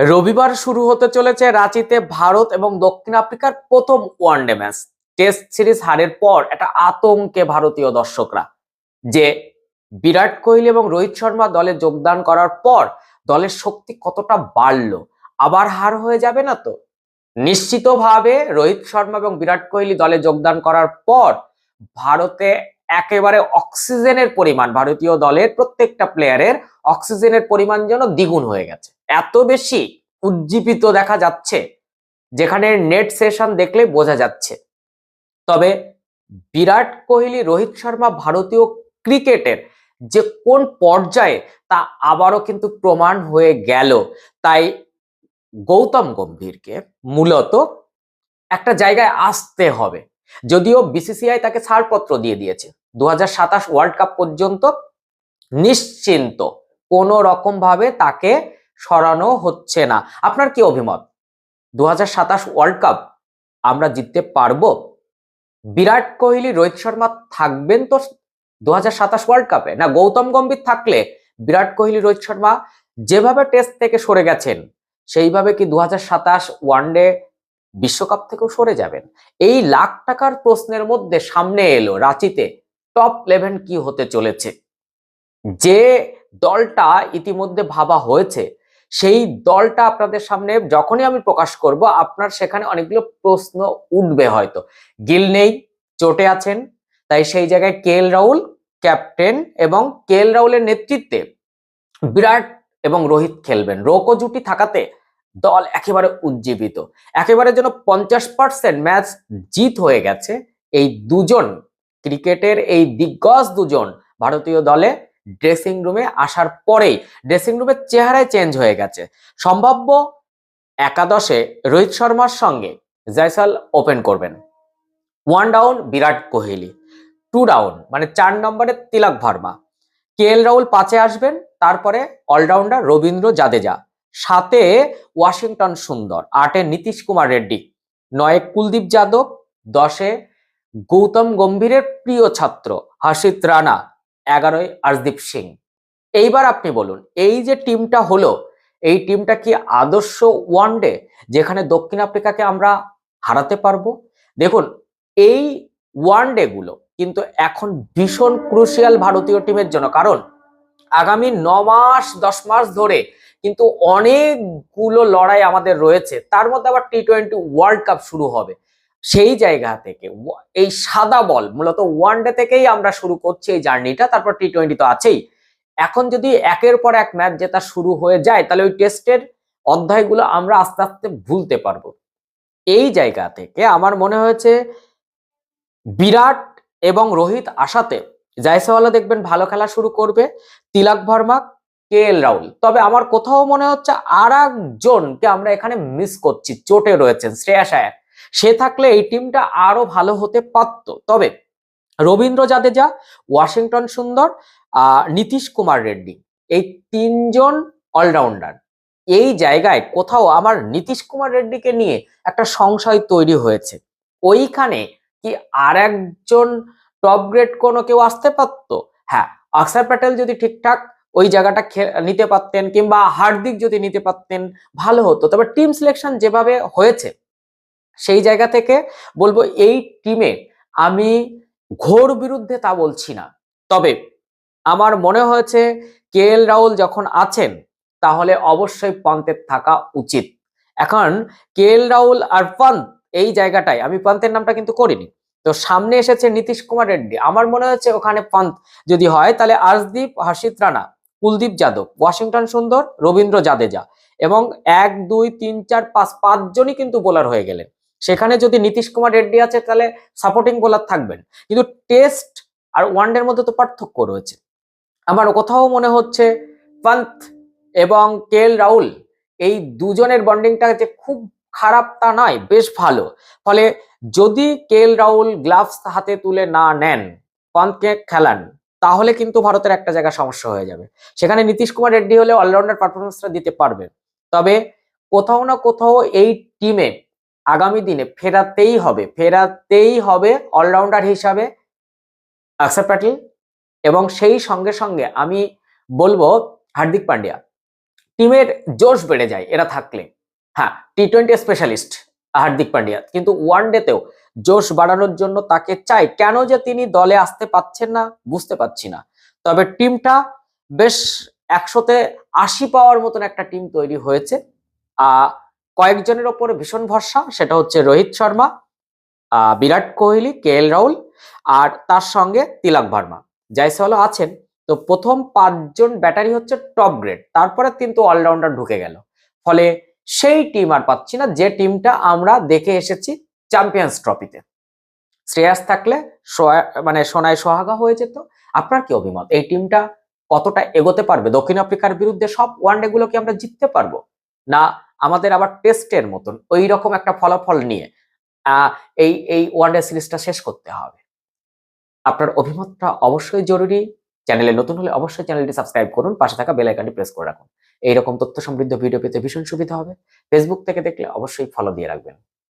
রবিবার শুরু হতে চলেছে রাঁচিতে ভারত এবং দক্ষিণ আফ্রিকার প্রথম ওয়ানডে ম্যাচ। টেস্ট সিরিজ হারের পর একটা আতঙ্কে ভারতীয় দর্শকরা, যে বিরাট কোহলি এবং রোহিত শর্মা দলে যোগদান করার পর দলের শক্তি কতটা বাড়ল, আবার হার হয়ে যাবে না তো? নিশ্চিতভাবে রোহিত শর্মা এবং বিরাট কোহলি দলে যোগদান করার পর ভারতে একেবারে অক্সিজেনের পরিমাণ, ভারতীয় দলের প্রত্যেকটা প্লেয়ারের অক্সিজেনের পরিমাণ যেন দ্বিগুণ হয়ে গেছে। এত বেশি উজ্জীবিত দেখা যাচ্ছে, যেখানে নেট সেশন দেখলে বোঝা যাচ্ছে। তবে বিরাট কোহলি, রোহিত শর্মা ভারতীয় ক্রিকেটের যে কোন পর্যায়ে তা আবারও কিন্তু প্রমাণ হয়ে গেল। তাই গৌতম গম্ভীরকে মূলত একটা জায়গায় আসতে হবে। যদিও বিসিসিআই তাকে ছাড়পত্র দিয়ে দিয়েছে। দু হাজার সাতাশ ওয়ার্ল্ড কাপ পর্যন্ত নিশ্চিন্ত। কোনো রকম ভাবে তাকে সরানো হচ্ছে না। আপনার কি অভিমত? দু হাজার সাতাশ ওয়ার্ল্ড কাপ আমরা জিততে পারব? বিরাট কোহলি, রোহিত শর্মা থাকবেন তো দু হাজার সাতাশ ওয়ার্ল্ড কাপে না, গৌতম গম্ভীর থাকলে বিরাট কোহলি, রোহিত শর্মা যেভাবে টেস্ট থেকে সরে গেছেন, সেইভাবে কি দু হাজার সাতাশ ওয়ানডে বিশ্বকাপ থেকেও সরে যাবেন? এই লাখ টাকার প্রশ্নের মধ্যে সামনে এলো রাঁচিতে টপ ইলেভেন কি হতে চলেছে? যে দলটা ইতিমধ্যে ভাবা হয়েছে সেই দলটা আপনাদের সামনে যখনই আমি প্রকাশ করব, আপনার সেখানে অনেকগুলো প্রশ্ন উঠবে হয়তো। গিল নেই, চোটে আছেন, তাই সেই জায়গায় কে এল রাহুল, ক্যাপ্টেন এবং কে এল রাহুলের নেতৃত্বে বিরাট এবং রোহিত খেলবেন। রোকো জুটি থাকাতে দল একেবারে উজ্জীবিত। একেবারে যেন পঞ্চাশ পার্সেন্ট ম্যাচ জিত হয়ে গেছে। এই দুজন, ক্রিকেটের এই দিগ্গজ দুজন, ভারতীয় দলে ড্রেসিং রুমে আসার পরেই ড্রেসিং রুমের চেহারায় চেঞ্জ হয়ে গেছে। সম্ভাব্য একাদশে রোহিত শর্মার সঙ্গে জয়সাল ওপেন করবেন। One down Virat Kohli two down মানে চার নম্বরে তিলক ভার্মা। কে এল রাহুল পাঁচে আসবেন, তারপরে অলরাউন্ডার রবীন্দ্র জাদেজা। সাতে ওয়াশিংটন সুন্দর, আটে নীতিশ কুমার রেড্ডি, নয়ে কুলদীপ যাদব, দশে গৌতম গম্ভীরের প্রিয় ছাত্র হর্ষিত রানা। এগারোয় আরদীপ সিং। এইবার আপনি বলুন, এই যে টিমটা হলো, এই টিমটা কি আদর্শ ওয়ানডে যেখানে দক্ষিণ আফ্রিকাকে আমরা হারাতে পারব? দেখুন, এই ওয়ানডে গুলো কিন্তু এখন ভীষণ ক্রুশিয়াল ভারতীয় টিমের জন্য। কারণ, আগামী ন মাস, দশ মাস ধরে কিন্তু অনেকগুলো লড়াই আমাদের রয়েছে। তার মধ্যে আবার টি টোয়েন্টি ওয়ার্ল্ড কাপ শুরু হবে। সেই জায়গা থেকে এই সাদা বল, মূলত ওয়ানডে থেকেই আমরা শুরু করছি এই জার্নিটা, তারপর টি টোয়েন্টি তো আছেই। এখন যদি একের পর এক ম্যাচ জেতা শুরু হয়ে যায়, তাহলে ওই টেস্টের অধ্যায়গুলো আমরা আস্তে আস্তে ভুলতে পারব। এই জায়গা থেকে আমার মনে হয়েছে, বিরাট এবং রোহিত আশাতে জায়সওয়ালা দেখবেন ভালো খেলা শুরু করবে, তিলক ভার্মা, কে এল রাহুল। তবে আমার কোথাও মনে হচ্ছে আর একজনকে আমরা এখানে মিস করছি, চোটে রয়েছেন, শ্রেয়াস আয়ার। সে থাকলে এই টিমটা আরও ভালো হতে পারত। তবে রবীন্দ্র জাদেজা, ওয়াশিংটন সুন্দর নীতিশ কুমার রেড্ডি এই তিনজন অলরাউন্ডার। এই জায়গায় কোথাও আমার নীতিশ কুমার রেড্ডিকে নিয়ে একটা সংশয় তৈরি হয়েছে। ওইখানে কি আর একজন টপ গ্রেড কোনো কেউ আসতে পারতো? হ্যাঁ অক্ষর প্যাটেল যদি ঠিকঠাক ওই জায়গাটা নিতে পারতেন কিংবা হার্দিক যদি নিতে পারতেন, ভালো হতো। তবে টিম সিলেকশন যেভাবে হয়েছে সেই জায়গা থেকে বলব, এই টিমে আমি ঘোর বিরুদ্ধে তা বলছি না। তবে আমার মনে হয়েছে কে এল রাহুল যখন আছেন, তাহলে অবশ্যই পন্তের থাকা উচিত। এখন কে এল রাহুল আর পন্ত এই জায়গাটায়, আমি পন্তের নামটা কিন্তু করিনি। তো সামনে এসেছে নীতিশ কুমার রেড্ডি। আমার মনে হচ্ছে ওখানে পন্ত যদি হয়, তাহলে আর্শদীপ হাসিত রানা, কুলদীপ যাদব, ওয়াশিংটন সুন্দর, রবীন্দ্র জাদেজা এবং এক, দুই, তিন, চার, পাঁচ, পাঁচজনই কিন্তু বোলার হয়ে গেলেন। সেখানে যদি নীতিশ কুমার রেড্ডি আছে, তাহলে সাপোর্টিং বোলার থাকবেন। কিন্তু টেস্ট আর ওয়ানডের মধ্যে তো পার্থক্য রয়েছে। আমার কোথাও মনে হচ্ছে পন্ত এবং কে রাহুল, এই দুজনের বন্ডিংটা যে খুব খারাপ তা নয়, বেশ ভালো। ফলে যদি কে রাহুল গ্লাভস হাতে তুলে না নেন পন্তকে খেলান, তাহলে কিন্তু ভারতের একটা জায়গা সমস্যা হয়ে যাবে। সেখানে নীতিশ কুমার রেড্ডি হলে অলরাউন্ডার পারফরমেন্সটা দিতে পারবে। তবে কোথাও না কোথাও এই টিমে আগামী দিনে ফেরাতেই হবে ফেরাতেই হবে অলরাউন্ডার হিসাবে অক্ষর প্যাটেল এবং সেই সঙ্গে সঙ্গে আমি বলব হার্দিক পান্ডিয়া। টিমের জোশ বেড়ে যায়, এরা থাকলে। হ্যাঁ T twenty specialist Hardik Pandya, কিন্তু ওয়ান ডেতেও জোশ বাড়ানোর জন্য তাকে চাই। কেন যে তিনি দলে আসতে পাচ্ছেন না, বুঝতে পারছি না। তবে টিমটা বেশ একশোতে আশি পাওয়ার মতন একটা টিম তৈরি হয়েছে। আহ কয়েকজনের ওপরে ভীষণ ভরসা, সেটা হচ্ছে রোহিত শর্মা বিরাট কোহলি, কে এল রাহুল আর তার সঙ্গে তিলক ভার্মা। জাইসওয়ালও আছেন। তো প্রথম পাঁচজন ব্যাটারি হচ্ছে টপ গ্রেড। তারপরে কিন্তু অলরাউন্ডার ঢুকে গেল। ফলে সেই টিম আর পাচ্ছি না। যে টিমটা আমরা দেখে এসেছি চ্যাম্পিয়ন্স ট্রফিতে। শ্রেয়াস থাকলে মানে সোনায় সোহাগা হয়ে যেত। আপনার কি অভিমত? এই টিমটা কতটা এগোতে পারবে? দক্ষিণ আফ্রিকার বিরুদ্ধে সব ওয়ানডে গুলো কি আমরা জিততে পারব? না আমাদের আবার টেস্টের মতন ওই রকম একটা ফলাফল নিয়ে এই এই ওয়ানডে সিরিজটা শেষ করতে হবে। আপনার অভিমতটা অবশ্যই জরুরি। চ্যানেলে নতুন হলে অবশ্যই চ্যানেলটি সাবস্ক্রাইব করুন, পাশে থাকা বেল আইকনটি প্রেস করে রাখুন। এইরকম তথ্য সমৃদ্ধ ভিডিও পেতে ভীষণ সুবিধা হবে। ফেসবুক থেকে দেখলে অবশ্যই ফলো দিয়ে রাখবেন।